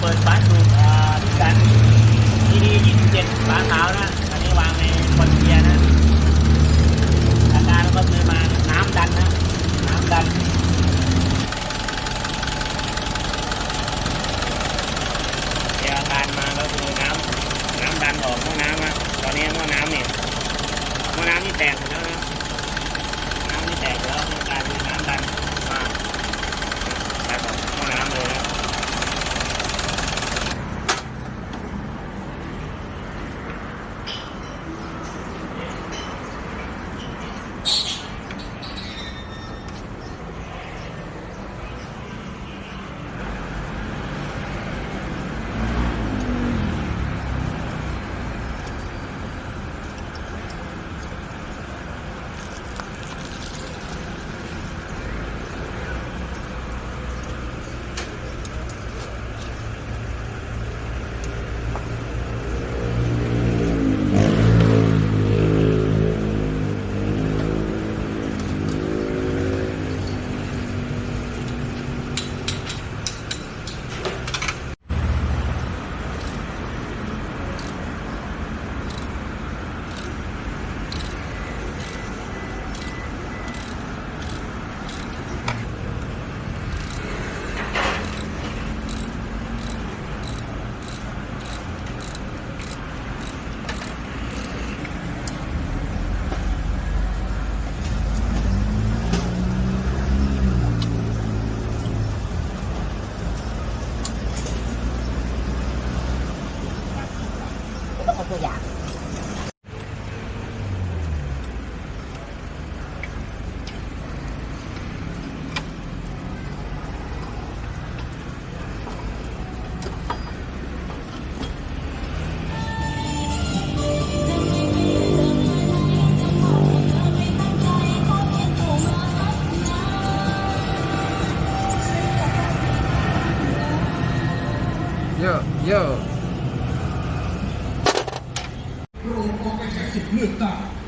เปิดร้านสูบอ่าพิกัดที่นี่27สาทขานะ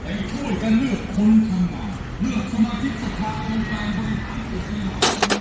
ได้ช่วยกันเลือกคนทำงานเลือกสมาชิกสภาองค์การบริหารส่วนจัง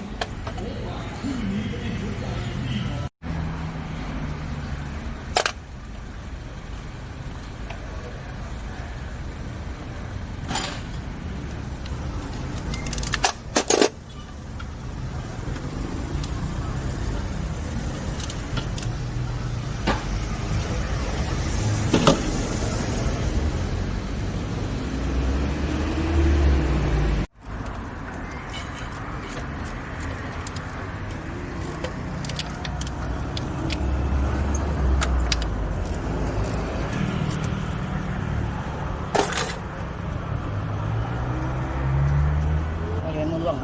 เรื่อง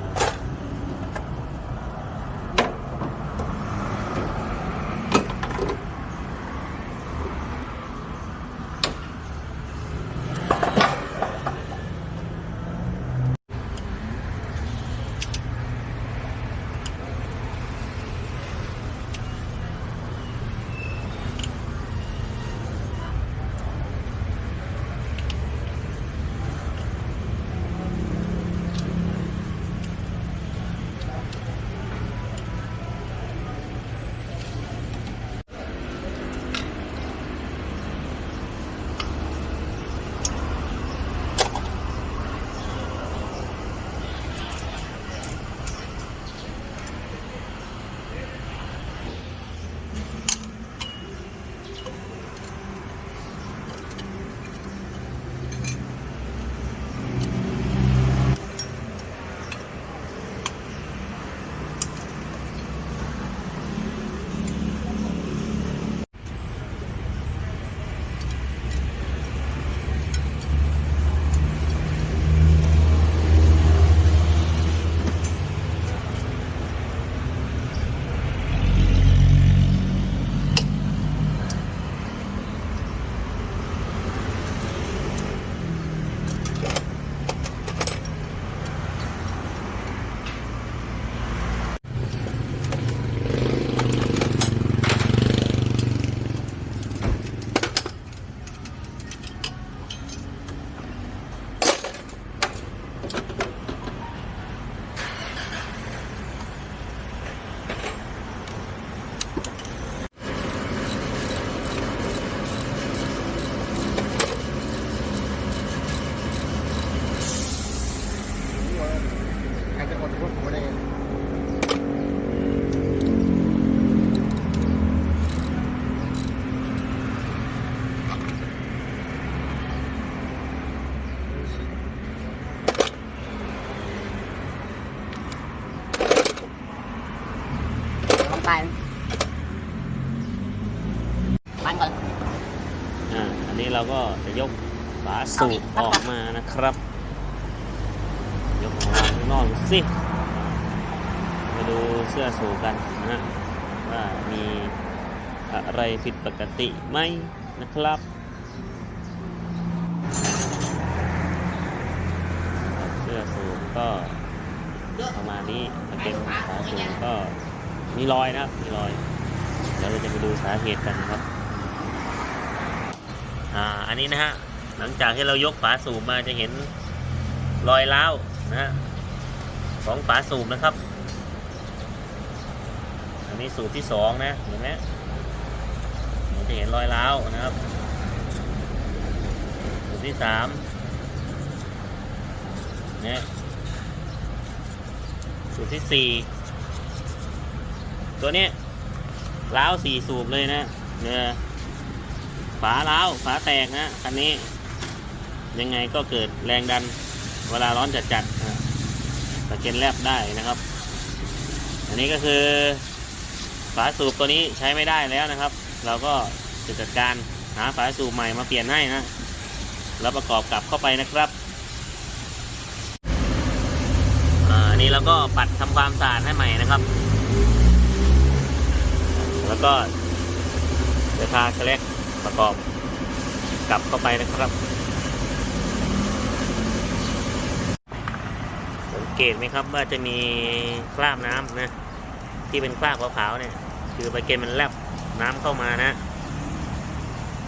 ก็จะยกฝาสูบออกมานะครับ ยกออกมาข้างนอกสิมาดูเสื้อสูบกันนะฮะว่ามีอะไรผิดปกติไหมนะครับเสื้อสูบก็ประมาณนี้เป็นฝาสูบก็มีรอยนะครับมีรอยเดี๋ยวเราจะไปดูสาเหตุกันครับ อ่าอันนี้นะฮะหลังจากที่เรายกฝาสูบมาจะเห็นรอยร้าวนะฮะของฝาสูบนะครับ อันนี้สูบที่สองนะเห็นไหมเราจะเห็นรอยร้าวนะครับ สูบที่สามเนี่ยสูบที่สี่ตัวนี้ร้าวสี่สูบเลยนะเนี่ย ฝาล้าวฝาแตกนะคันนี้ ยังไงก็เกิดแรงดันเวลาร้อนจัดจัดๆตะเก็นแลบได้นะครับ อันนี้ก็คือฝาสูบตัวนี้ใช้ไม่ได้แล้วนะครับ เราก็จะจัดการหาฝาสูบใหม่มาเปลี่ยนให้นะแล้วประกอบกลับเข้าไปนะครับอันนี้เราก็ปัดทำความสะอาดให้ใหม่นะครับ แล้วก็จะทาแฉลก ประกอบกลับเข้าไปนะครับ สังเกตไหมครับว่าจะมีคราบน้ำนะที่เป็นคราบขาวๆเนี่ย คือไปเกณมันแลบน้ำเข้ามานะ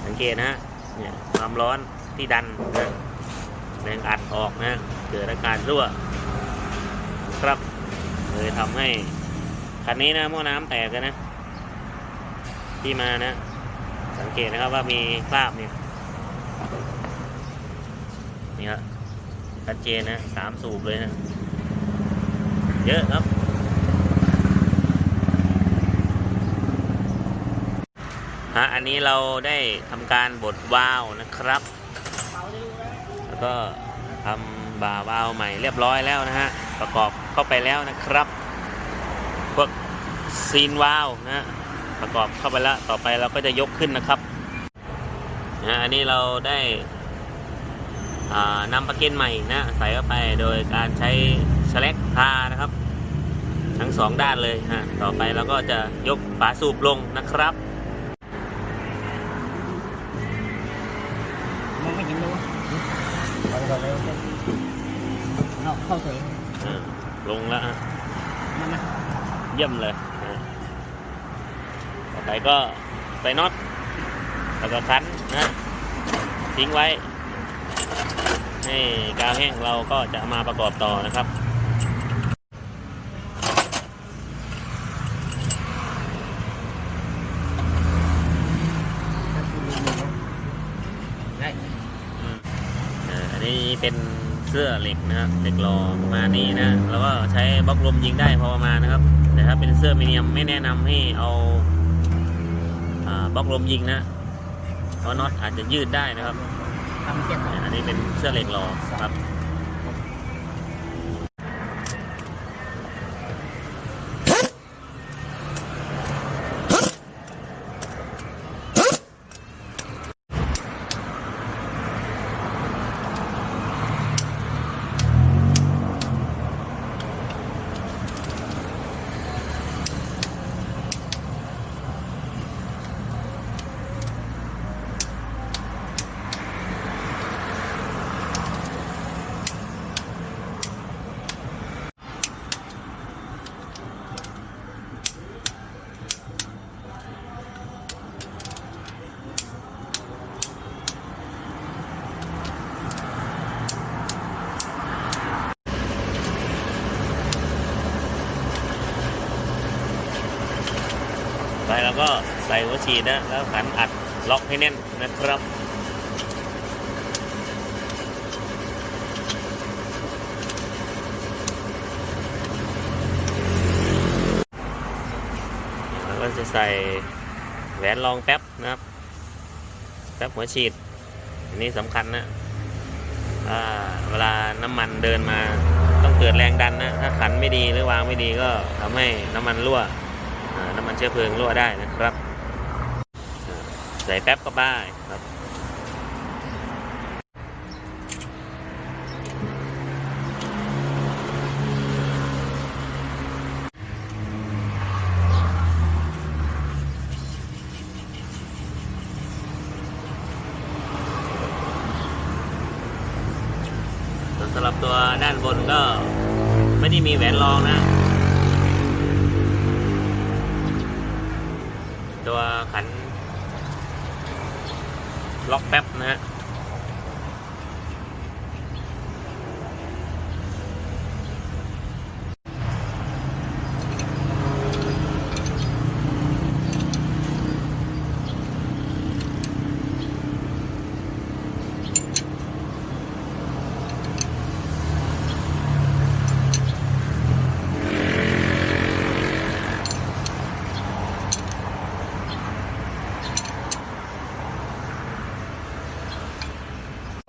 สังเกตนะฮะเนี่ยความร้อนที่ดันนะแรงอัดออกนะเกิดอาการรั่วครับเลยทำให้คันนี้นะหม้อน้ำแตกกันนะ ที่มานะ สังเกตนะครับว่ามีคราบเนี่ยนี่ครับชัดเจนนะสามสูบเลยนะ เยอะครับ ฮะ อันนี้เราได้ทำการบดวาล์วนะครับ แล้วก็ทำบ่าวาล์วใหม่เรียบร้อยแล้วนะฮะ ประกอบเข้าไปแล้วนะครับ พวกซีนวาล์วนะฮะ ประกอบเข้าไปแล้วต่อไปเราก็จะยกขึ้นนะครับนะอันนี้เราได้นำปลั๊กเกนใหม่นะใส่เข้าไปโดยการใช้สแลกพานะครับ ทั้งสองด้านเลยฮะต่อไปเราก็จะยกฝาสูบลงนะครับมองไม่เห็นดูก่อนก่อนเลยเอาเข้าสวยลงแล้วฮะเยี่ยมเลย ไปก็ใส่น็อตแล้วก็คันนะทิ้งไว้ให้กาวแห้งเราก็จะมาประกอบต่อนะครับได้อืมอ่าอันนี้เป็นเสื้อเหล็กนะครับเหล็กรอประมาณนี้นะ แล้วก็ใช้บล็อกลมยิงได้พอประมาณนะครับ แต่ถ้าเป็นเสื้อมิเนียมไม่แนะนำให้เอาอ่า บล็อกลมยิงนะเพราะน็อตอาจจะยืดได้นะครับทำเสียสองอันนี้เป็นเสื้อเหล็กรอครับ หัวฉีดนะแล้วขันอัดล็อกให้แน่นนะครับแล้วก็จะใส่แหวนรองแป๊บนะครับแป๊บหัวฉีด อันนี้สำคัญนะเวลาน้ำมันเดินมาต้องเกิดแรงดันนะ ถ้าขันไม่ดีหรือวางไม่ดีก็ทำให้น้ำมันรั่วน้ำมันเชื้อเพลิงรั่วได้นะครับ ใส่แป๊บก็ได้ครับ ส่วนสำหรับตัวด้านบนก็ไม่ได้มีแหวนรองนะ ตัวขัน ล็อกแป๊บนะฮะ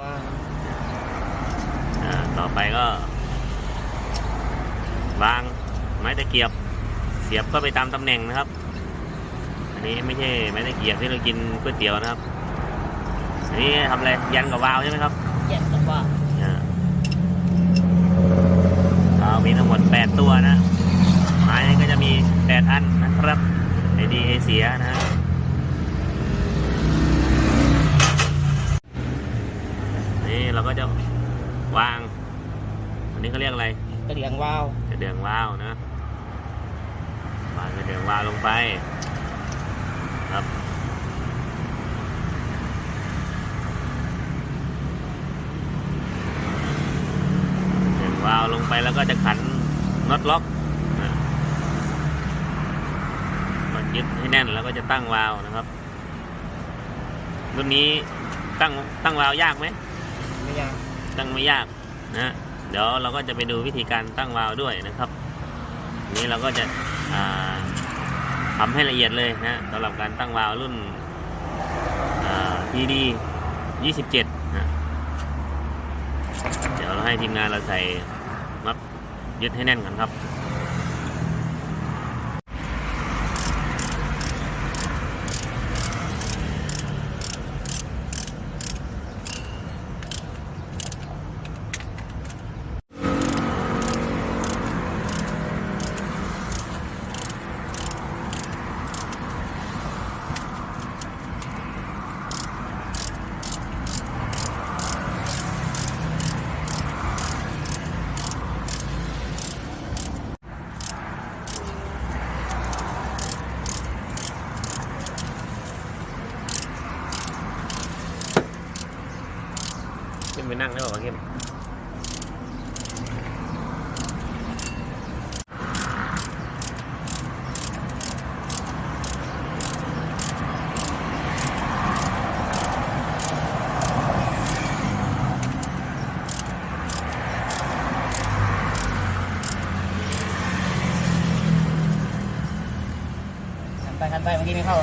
ว่า อ่าต่อไปก็ วางไม้ตะเกียบ เสียบ ก็ไปตามตำแหน่งนะครับ อันนี้ไม่ใช่ไม้ตะเกียบที่เรากินก๋วยเตี๋ยวนะครับ อันนี้ทำอะไรยันกับวาล์วใช่ไหมครับแยกกันว่าอ่าอ่ามีทั้งหมด8ตัวนะไม้ก็จะมี8อันนะครับไอดีไอเสียนะฮะนี่เราก็จะวาง อันนี้เขาเรียกอะไรกระเดียงวาวกระเดื่องว้าวนะวาง กระเดื่องว้าวลงไปครับเดื่องว้าวลงไปแล้วก็จะขันน็อตล็อกนะกดยึดให้แน่นแล้วก็จะตั้งวาล์วนะครับรุ่นนี้ตั้งตั้งวาล์วยากไหมไม่ยากตั้งไม่ยากนะฮะเดี๋ยวเราก็จะไปดูวิธีการตั้งวาล์วด้วยนะครับอันนี้เราก็จะอ่า ทำให้ละเอียดเลยนะสำหรับการตั้งวาล์วรุ่นอ่า PD 27 นะเดี๋ยวเราให้ทีมงานเราใส่มัดยึดให้แน่นกันครับ ไปหันไปเมื่อกี้ไม่เข้า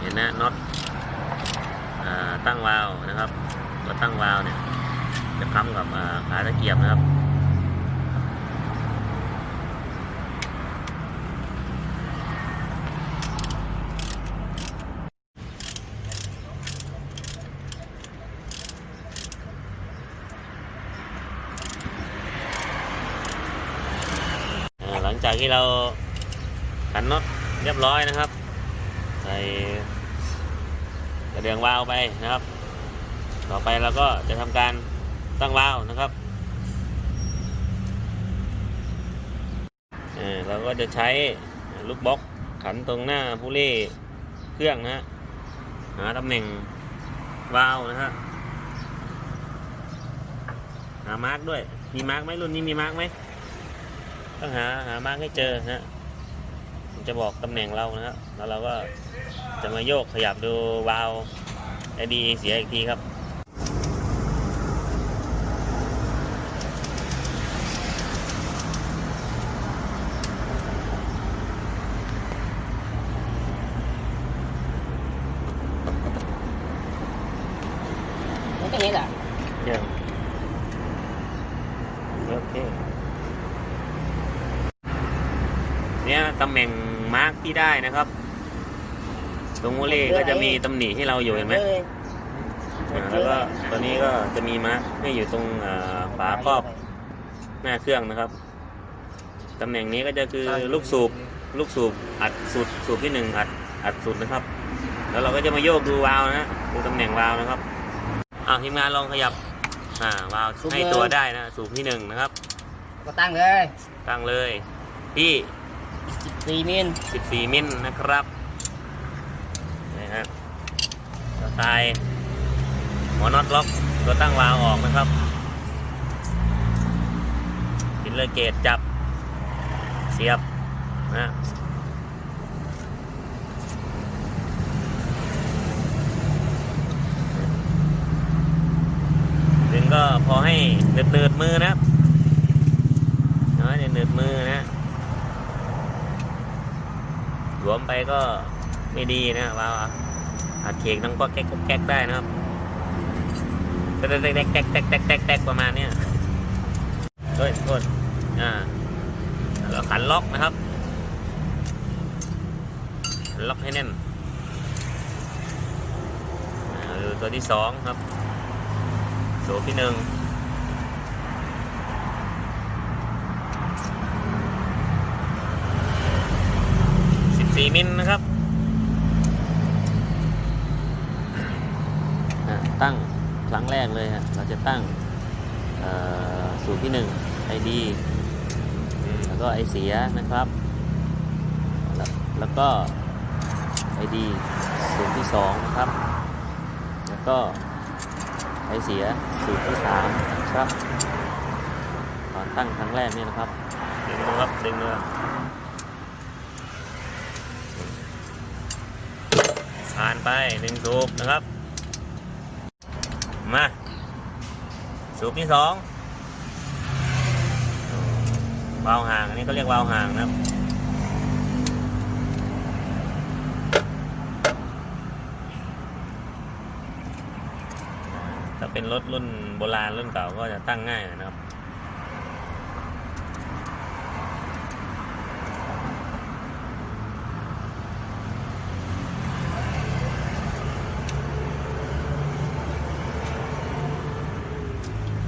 เห็นนะน็อตอ่าตั้งวาล์วนะครับตัวตั้งวาล์วเนี่ย จะค้ำกับอ่าขาตะเกียบนะครับ อ่าหลัง จากที่เราขันน็อตเรียบร้อยนะครับ ใส่กระเดื่องวาล์วไปนะครับ ต่อไปเราก็จะทำการตั้งวาล์วนะครับเออเราก็จะใช้ลูกบล็อกขันตรงหน้าผู้เล่เครื่องนะฮะหาตำแหน่งวาล์วนะฮะหามาร์กด้วย มีมาร์กไหมรุ่นนี้มีมาร์กไหม ต้องหาหามาร์กให้เจอนะฮะจะบอกตำแหน่งเรานะครับแล้วเราก็จะมาโยกขยับดูวาล์วไอดีเสียอีกทีครับ มันก็เห็นอะ เยี่ยมโอเค เนี่ยตำแหน่งมาร์กที่ได้ นะครับ ตรงโมเลก็จะมีตำหนิให้เราอยู่เห็นไหมเลยอ่าแล้วก็ตัวนี้ก็จะมีมาร์กให้อยู่ตรงอ่าฝาครอบหน้าเครื่องนะครับตำแหน่งนี้ก็จะคือลูกสูบลูกสูบอัดสุดสูบที่หนึ่งอัดอัดสุดนะครับ แล้วเราก็จะมาโยกดูวาล์วนะดูตำแหน่งวาล์วนะครับอ่าทีมงานลองขยับอ่าวาล์วให้ตัวได้นะ สูบที่หนึ่งนะครับ ก็ตั้งเลย ตั้งเลยที่ สี่มิล14 มิลนะครับนี่ฮะสไตล์หัวน็อตล็อกตัวตั้งวาล์วออกนะครับปินเลอร์เกตจับ เสียบนะดึงก็พอให้เดือดเดืดๆมือนะครับน้อยเดืดเดือดๆมือนะ หลวมไปก็ไม่ดีนะว่าอัดเค้กต้องก็แก๊กก็แก๊กได้นะครับแตกแตกแตกแตกแตกแตกแตกประมาณเนี้ยโทษโทษอ่าแล้วขันล็อกนะครับล็อกให้แน่นดูตัวที่สองครับตัวที่หนึ่ง 14มิลนะครับอะตั้งครั้งแรกเลยฮะเราจะตั้งเอ่อสูตรที่1 ID แล้วก็ไอเสียนะครับ แล้วแล้วก็ ID สูตรที่2นะครับ แล้วก็ไอเสียสูตรที่3นะครับ ตอนตั้งครั้งแรกเนี่ยนะครับดึงนะครับดึงนะครับ ผ่าน ไปหนึ่งสูบนะครับ มาสูบที่สองวาล์วห่างอันนี้ก็เรียกวาล์วห่างนะครับถ้าเป็นรถรุ่นโบราณรุ่นเก่าก็จะตั้งง่ายหน่อยนะครับ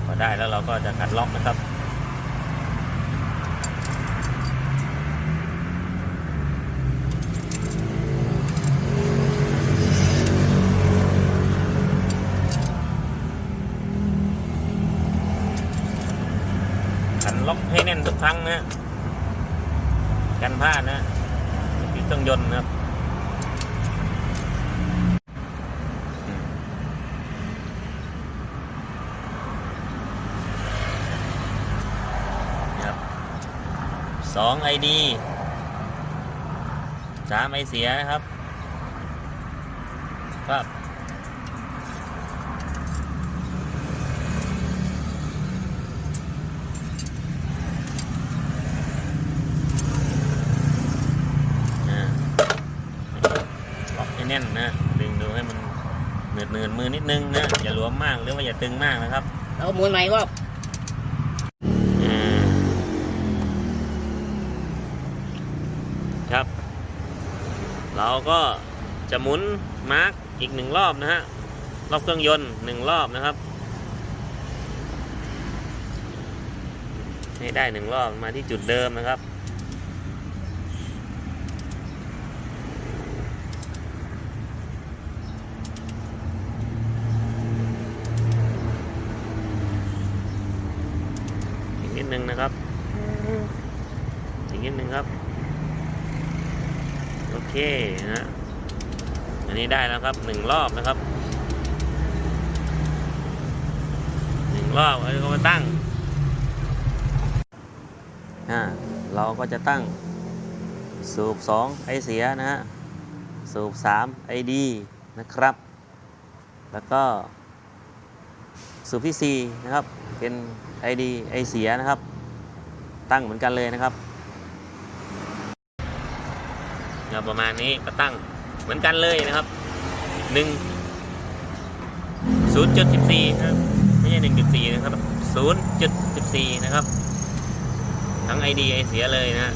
พอได้แล้วเรา ก็จะกัดล็อกนะครับกันล็อกให้แน่นทุกครั้งนะกันพลาดนะที่เครื่องยนต์นะครับอืม ครับสอง ไอดีสามไอเสียนะครับ ครับอ่าล็อกให้แน่นนะ ดึงดูให้มันเหนืดเนืดมือนิดนึงนะ อย่าหลวมมากหรือว่าอย่าตึงมากนะครับ แล้วก็หมุนใหม่อีกรอบ อ่าครับ เราก็จะหมุนมาร์กอีกหนึ่งรอบนะฮะรอบเครื่องยนต์หนึ่งรอบนะครับให้ได้หนึ่งรอบมาที่จุดเดิมนะครับ อีกนิดนึงนะครับ อีกนิดนึงครับ โอเคนะฮะอั นนี้ได้แล้วครับหนึ่งรอบนะครับหนึ่งรอบแล้วก็มาตั้งอ่าเราก็จะตั้งสูบ 2 ไอเสียนะฮะสูบ 3 ไอดีนะครับ แล้วก็สูบที่ 4 นะครับ เป็น ID ไอเสียนะครับ ตั้งเหมือนกันเลยนะครับประมาณนี้ก็ตั้งเหมือนกันเลยนะครับ หนึ่งศูนย์จุดสิบสี่ครับไม่ใช่หนึ่งจุดสี่นะครับศูนย์จุดสิบสี่นะครับ ทั้งไอดีไอเสียเลยนะ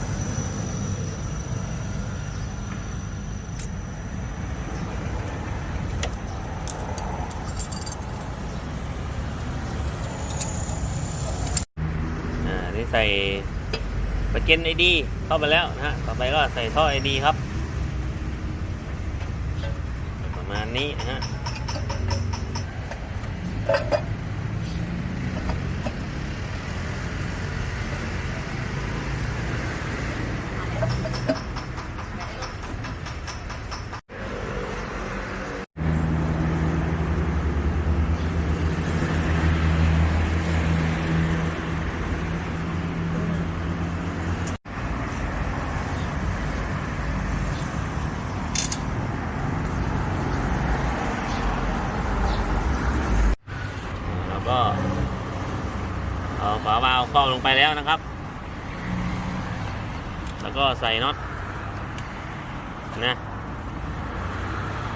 ใส่ปะเก็นไอดีเข้าไปแล้วนะฮะ ต่อไปก็ใส่ท่อไอดีครับ ประ มาณนี้นะฮะ แล้วก็เอาฝาวาล์วครอบลงไป แล้วนะครับ แล้วก็ใส่น็อตนะ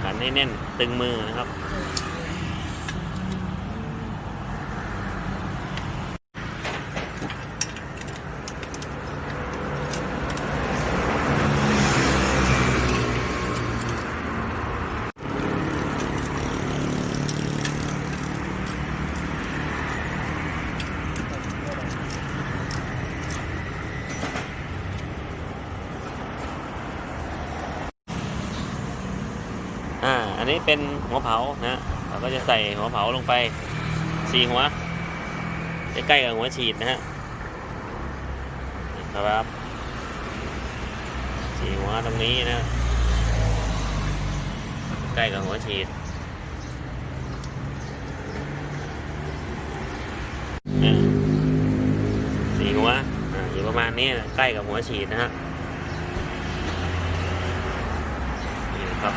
กันให้แน่นตึงมือนะครับ นี้เป็นหัวเผานะเราก็จะใส่หัวเผาลงไปสี่หัวใกล้ๆกับหัวฉีดนะฮะครับสี่หัวตรงนี้นะ ใกล้กับหัวฉีดสี่หัวอยู่ประมาณนี้ใกล้กับหัวฉีดนะฮะนี่นะครับ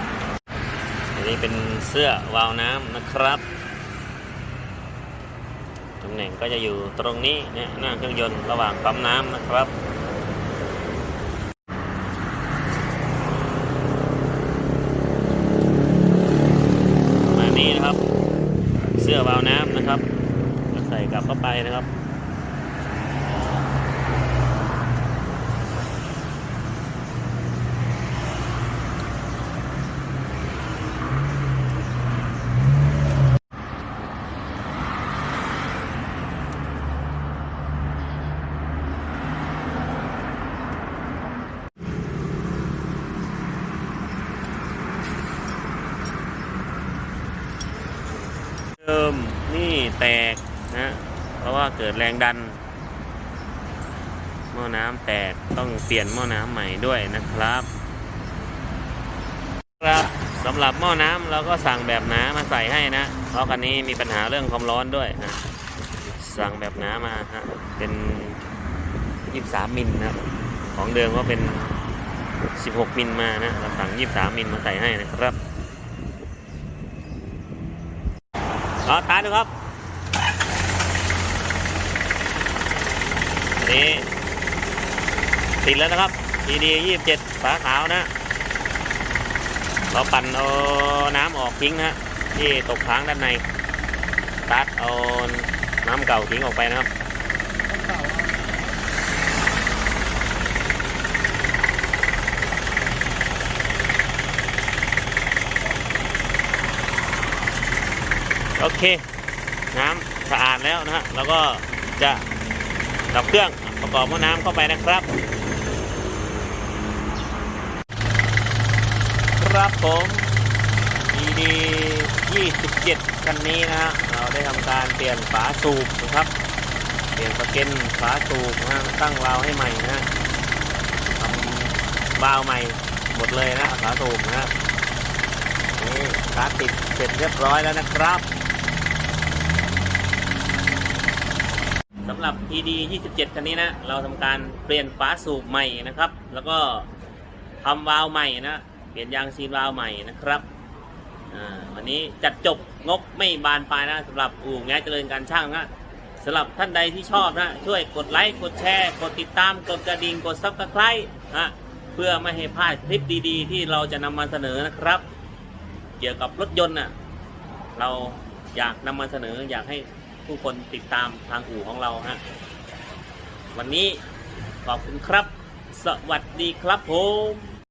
อั นี้เป็นเสื้อวาวน้ำนะครับตำแหน่งก็จะอยู่ตรงนี้เนี่ยหน้าเครื่องยนต์ระหว่างปั๊มน้ำนะครับมานี้นะครับ เสื้อวาวน้ำนะครับ ก็ใส่กลับเข้าไปนะครับ ดิมนี่แตกนะเพราะว่าเกิดแรงดัน หม้อน้ำแตกต้องเปลี่ยนหม้อน้ำใหม่ด้วยนะครับ ครับสำหรับหม้อน้ำเราก็สั่งแบบหนามาใส่ให้นะ เพราะคันนี้มีปัญหาเรื่องความร้อนด้วยนะสั่งแบบหนามาฮะเป็น 23 มิลนะของเดิมก็เป็น 16 มิลมานะเราสั่ง 23 มิลมาใส่ให้นะครับ เอาทาน ดูครับอันนี้ติดแล้วนะครับ PD 27ฝาขาวนะ เราปั่นเอาน้ำออกทิ้งนะที่ตกค้างด้านในตัดเอาน้ำเก่าทิ้งออกไปนะครับโอเค น้ำสะอาดแล้วนะฮะแล้วก็จะดับเครื่องประกอบหม้อน้ำเข้าไปนะครับ ครับผม ED 27 คันนี้นะฮะเราได้ทำการเปลี่ยนฝาสูบนะครับเปลี่ยนประเก็นฝาสูบนะตั้งวาล์วให้ใหม่นะทำวาล์วใหม่หมดเลยนะฝาสูบนะฮะนี่สตาติดเสร็จเรียบร้อยแล้วนะครับ สำ หรับ PD 27 คันนี้นะ เราทำการเปลี่ยนฝาสูบใหม่นะครับ แล้วก็ทำวาล์วใหม่นะ เปลี่ยนยางซีนวาล์วใหม่นะครับอ่าวันนี้จัดจบงบไม่บานปลายนะสำหรับอู่แง่เจริญการช่างนะสำหรับท่านใดที่ชอบนะ ช่วยกดไลค์ กดแชร์ กดติดตาม กดกระดิ่ง กดซับสไครต์นะเพื่อไม่ให้พลาดคลิปดีๆ ที่เราจะนำมาเสนอนะครับ เกี่ยวกับรถยนต์น่ะเราอยากนำมาเสนออยากให้ ผู้คนติดตามทางอู่ของเราฮะวันนี้ขอบคุณครับ สวัสดีครับผม